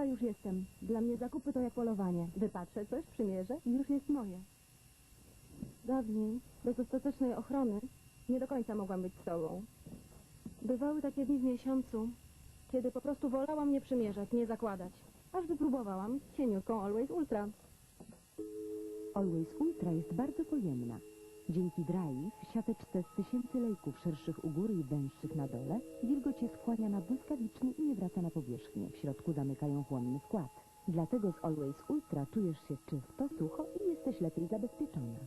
Taka już jestem. Dla mnie zakupy to jak polowanie. Wypatrzę coś, przymierzę i już jest moje. Dawniej, bez ostatecznej ochrony, nie do końca mogłam być sobą. Bywały takie dni w miesiącu, kiedy po prostu wolałam nie przymierzać, nie zakładać. Aż wypróbowałam cieniutką Always Ultra. Always Ultra jest bardzo pojemna. Dzięki Drive, siateczce z tysięcy lejków szerszych u góry i węższych na dole, wilgoć jest wchłaniana błyskawicznie i na powierzchnię. W środku zamykają chłonny skład. Dlatego z Always Ultra czujesz się czysto, sucho i jesteś lepiej zabezpieczona.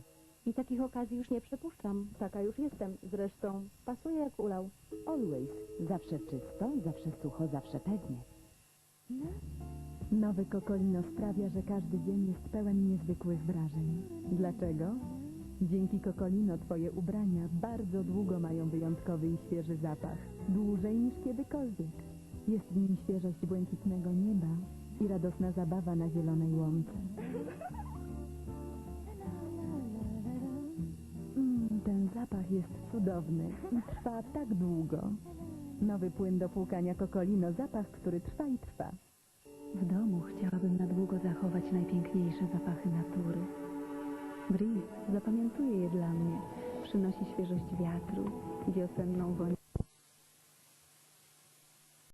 I takich okazji już nie przepuszczam. Taka już jestem. Zresztą pasuje jak ulał. Always. Zawsze czysto, zawsze sucho, zawsze pewnie. Nowy Kokolino sprawia, że każdy dzień jest pełen niezwykłych wrażeń. Dlaczego? Dzięki Kokolino twoje ubrania bardzo długo mają wyjątkowy i świeży zapach. Dłużej niż kiedykolwiek. Jest w nim świeżość błękitnego nieba i radosna zabawa na zielonej łące. Mm, ten zapach jest cudowny i trwa tak długo. Nowy płyn do płukania Kokolino, zapach, który trwa i trwa. W domu chciałabym na długo zachować najpiękniejsze zapachy natury. Breeze zapamiętuje je dla mnie. Przynosi świeżość wiatru, wiosenną woń